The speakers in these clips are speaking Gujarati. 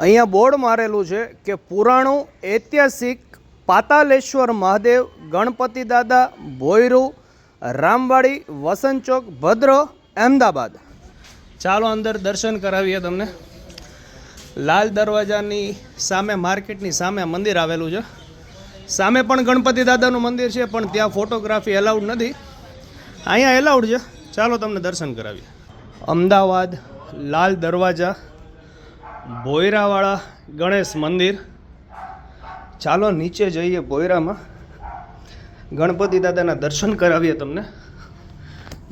અહીંયા બોર્ડ મારેલું છે કે પુરાણું, ઐતિહાસિક, પાતાલેશ્વર મહાદેવ, ગણપતિ દાદા, ભોયરુ, રામવાડી, વસંત ચોક, ભદ્ર અહેમદાબાદ ચાલો અંદર દર્શન કરાવીએ તમને. લાલ દરવાજાની સામે માર્કેટની સામે મંદિર આવેલું છે. સામે પણ ગણપતિ દાદાનું મંદિર છે, પણ ત્યાં ફોટોગ્રાફી એલાઉડ નથી. અહીંયા એલાઉડ છે. ચાલો તમને દર્શન કરાવીએ. અમદાવાદ, લાલ દરવાજા ભોયરાવાળા ગણેશ મંદિર. ચાલો નીચે જઈએ ભોયરામાં ગણપતિ દાદાના દર્શન કરાવીએ તમને.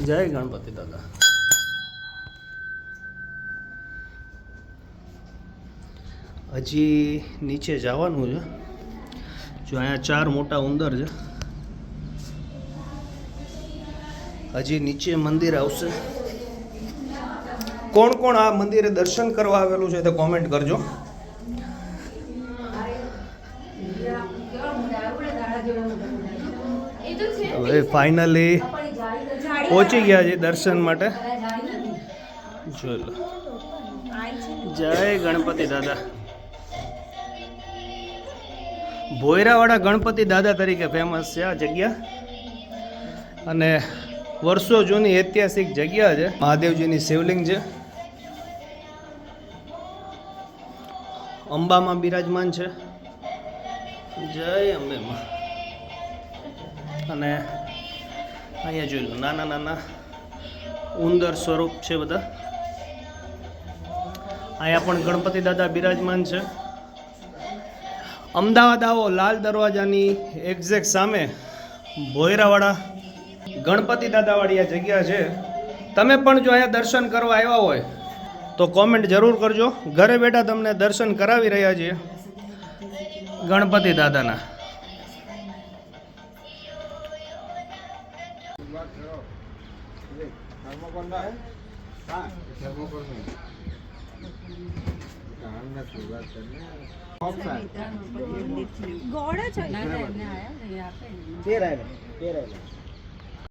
જય ગણપતિ દાદા. હજી નીચે જવાનું છે. જો અહીંયા ચાર મોટા ઉંદર છે. હજી નીચે મંદિર આવશે. કોણ કોણ આ મંદિરે દર્શન કરવા આવેલું છે તે કોમેન્ટ કરજો. હવે ફાઇનલી પહોંચી ગયા છે દર્શન માટે. ચલો જય ગણપતિ દાદા. ભોયરાવાળા ગણપતિ દાદા તરીકે ફેમસ છે આ જગ્યા. અને વર્ષો જૂની ઐતિહાસિક જગ્યા છે. મહાદેવજીની શિવલિંગ છે. અંબામાં બિરાજમાન છે. જય અંબેમાં. અને અહીંયા જોઈ લો, નાના નાના ઉંદર સ્વરૂપ છે બધા. અહીંયા પણ ગણપતિ દાદા બિરાજમાન છે. અમદાવાદ આવો, લાલ દરવાજાની એક્ઝેક્ટ સામે ભોયરાવાળા ગણપતિ દાદાવાળી આ જગ્યા છે. તમે પણ જો અહીંયા દર્શન કરવા આવ્યા હોય તો કોમેન્ટ જરૂર કરજો ઘરે બેઠા તમને દર્શન કરાવી રહ્યા છીએ ગણપતિ દાદાના ગોળ જ